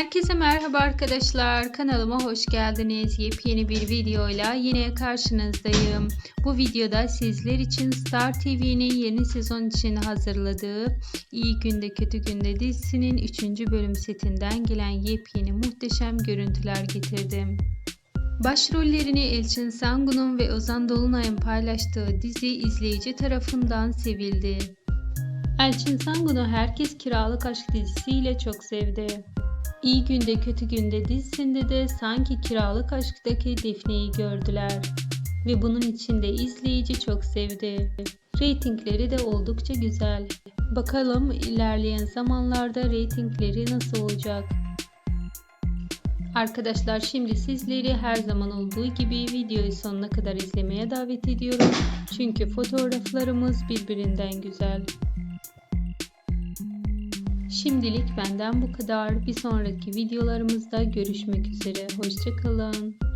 Herkese merhaba arkadaşlar. Kanalıma hoş geldiniz. Yepyeni bir videoyla yine karşınızdayım. Bu videoda sizler için Star TV'nin yeni sezon için hazırladığı İyi Günde Kötü Günde dizisinin 3. bölüm setinden gelen yepyeni muhteşem görüntüler getirdim. Başrollerini Elçin Sangun'un ve Ozan Dolunay'ın paylaştığı dizi izleyici tarafından sevildi. Elçin Sangun'u herkes Kiralık Aşk dizisiyle çok sevdi. İyi Günde Kötü Günde dizisinde de sanki Kiralık Aşk'taki Defne'yi gördüler. Ve bunun için de izleyici çok sevdi. Reytingleri de oldukça güzel. Bakalım ilerleyen zamanlarda reytingleri nasıl olacak? Arkadaşlar şimdi sizleri her zaman olduğu gibi videoyu sonuna kadar izlemeye davet ediyorum. Çünkü fotoğraflarımız birbirinden güzel. Şimdilik benden bu kadar. Bir sonraki videolarımızda görüşmek üzere. Hoşçakalın.